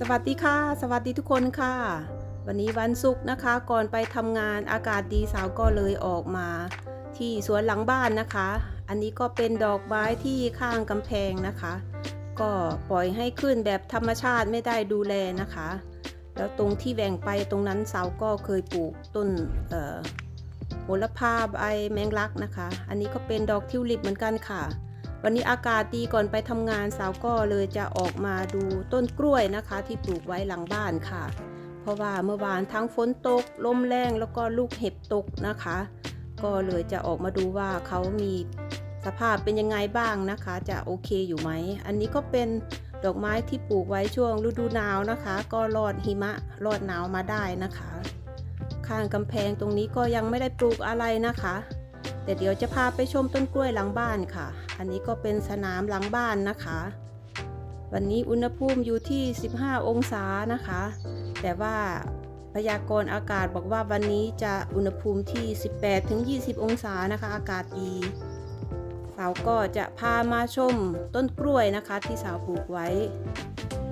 สวัสดีค่ะ สวัสดีทุกคนค่ะ วันนี้วันศุกร์นะคะ ก่อนไปทำงานอากาศดีสาวก็เลยออกมา ที่สวนหลังบ้านนะคะ อันนี้ก็เป็นดอกไม้ที่ข้างกำแพงนะคะ ก็ปล่อยให้ขึ้นแบบธรรมชาติไม่ได้ดูแลนะคะ แล้วตรงที่แหว่งไปตรงนั้นสาวก็เคยปลูกต้นเอ่อโหระพาใบแมงลักนะคะ อันนี้ก็เป็นดอกทิวลิปเหมือนกันค่ะ วันนี้อากาศดีก่อนไปทำงานสาวก็เลยจะออกมาดูต้นกล้วยนะคะ ที่ปลูกไว้หลังบ้านค่ะ เพราะว่าเมื่อวานทั้งฝนตกลมแรงแล้วก็ลูกเห็บตกนะคะ ก็เลยจะออกมาดูว่าเขามีสภาพเป็นยังไงบ้างนะคะ จะโอเคอยู่ไหม อันนี้ก็เป็นดอกไม้ที่ปลูกไว้ช่วงฤดูหนาวนะคะ ก็รอดหิมะรอดหนาวมาได้นะคะ ข้างกำแพงตรงนี้ก็ยังไม่ได้ปลูกอะไรนะคะ แต่เดี๋ยวจะพาไปชมต้นกล้วยหลังบ้านค่ะ อันนี้ก็เป็นสนามหลังบ้านนะคะ วันนี้อุณหภูมิอยู่ที่ 15 องศานะคะ แต่ว่าพยากรณ์อากาศบอกว่าวันนี้จะอุณหภูมิที่ 18-20 องศานะคะ อากาศดีสาวก็จะพามาชมต้นกล้วยนะคะ ที่สาวปลูกไว้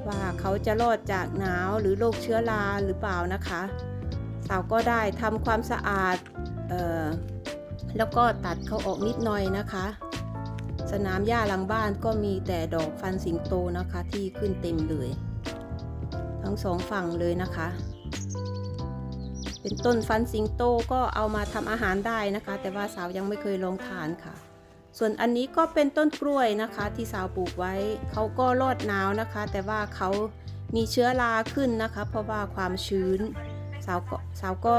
ว่าเขาจะรอดจากหนาวหรือโรคเชื้อราหรือเปล่านะคะ สาวก็ได้ทำความสะอาดเอ่อ แล้วก็ตัดเขาออกนิดหน่อยนะคะ สนามหญ้าหลังบ้านก็มีแต่ดอกฟันสิงโตนะคะที่ขึ้นเต็มเลย ทั้งสองฝั่งเลยนะคะ เป็นต้นฟันสิงโตก็เอามาทำอาหารได้นะคะ แต่ว่าสาวยังไม่เคยลองทานค่ะ ส่วนอันนี้ก็เป็นต้นกล้วยนะคะ ที่สาวปลูกไว้เขาก็รอดหนาวนะคะ แต่ว่าเขามีเชื้อราขึ้นนะคะ เพราะว่าความชื้น สาวก็สาวก็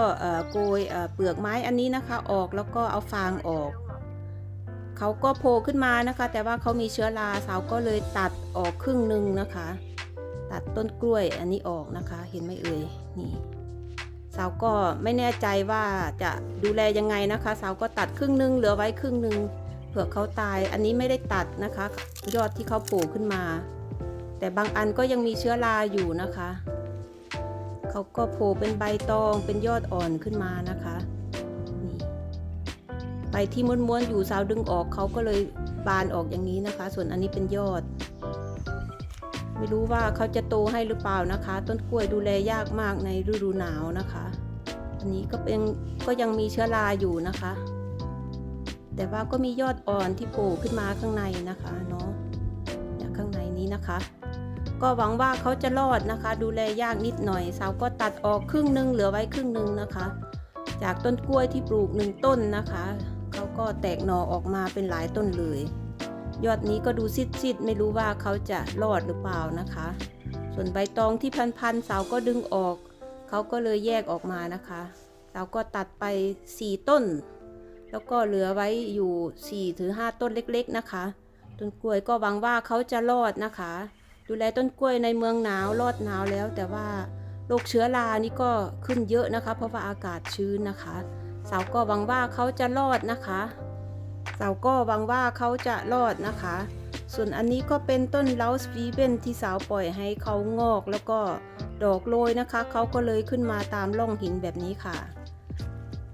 โกยเปลือกไม้อันนี้นะคะออกแล้วก็เอาฟางออก เขาก็โผล่ขึ้นมานะคะ แต่ว่าเขามีเชื้อราสาวก็เลยตัดออกครึ่งหนึ่งนะคะ ตัดต้นกล้วยอันนี้ออกนะคะ เห็นไหมเอ่ยนี่สาวก็ไม่แน่ใจว่าจะดูแลยังไงนะคะสาวก็ตัดครึ่งหนึงเหลือไว้ครึ่งหนึงเผื่อเขาตาย อันนี้ไม่ได้ตัดนะคะ ยอดที่เขาโผล่ขึ้นมา แต่บางอันก็ยังมีเชื้อราอยู่นะคะ เขาก็โผล่เป็นใบตองเป็นยอดอ่อนขึ้นมานะคะนี่ใบที่ม้วนๆอยู่สาวดึงออกเขาก็เลยบานออกอย่างนี้นะคะ ส่วนอันนี้เป็นยอด ไม่รู้ว่าเขาจะโตให้หรือเปล่านะคะ ต้นกล้วยดูแลยากมากในฤดูหนาวนะคะ อันนี้ก็เป็นก็ยังมีเชื้อราอยู่นะคะ แต่ว่าก็มียอดอ่อนที่โผล่ขึ้นมาข้างในนะคะเนาะข้างในนี้นะคะ ก็หวังว่าเขาจะรอดนะคะ ดูแลยากนิดหน่อยสาวก็ตัดออกครึ่งหนึงเหลือไว้ครึ่งหนึงนะคะ จากต้นกล้วยที่ปลูกหนึ่งต้นนะคะเขาก็แตกหน่อออกมาเป็นหลายต้นเลย ยอดนี้ก็ดูซิดๆไม่รู้ว่าเขาจะรอดหรือเปล่านะคะ ส่วนใบตองที่พันๆสาวก็ดึงออกเขาก็เลยแยกออกมานะคะสาวก็ตัดไป 4 ต้น แล้วก็เหลือไว้อยู่4ถึง5ต้นเล็ก ๆนะคะต้นกล้วยก็หวังว่าเขาจะรอดนะคะ ดูแลต้นกล้วยในเมืองหนาวรอดหนาวแล้ว แต่ว่าโรคเชื้อรานี่ก็ขึ้นเยอะนะคะ เพราะว่าอากาศชื้นนะคะ สาวก็หวังว่าเขาจะรอดนะคะ สาวก็หวังว่าเขาจะรอดนะคะ ส่วนอันนี้ก็เป็นต้นเลาสฟีเบนที่สาวปล่อยให้เขางอกแล้วก็ดอกโรยนะคะ เขาก็เลยขึ้นมาตามร่องหินแบบนี้ค่ะ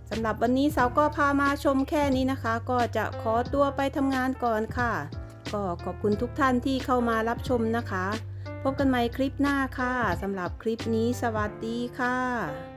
สำหรับวันนี้สาวก็พามาชมแค่นี้นะคะ ก็จะขอตัวไปทำงานก่อนค่ะ ก็ขอบคุณทุกท่านที่เข้ามารับชมนะคะ พบกันใหม่คลิปหน้าค่ะสำหรับคลิปนี้สวัสดีค่ะ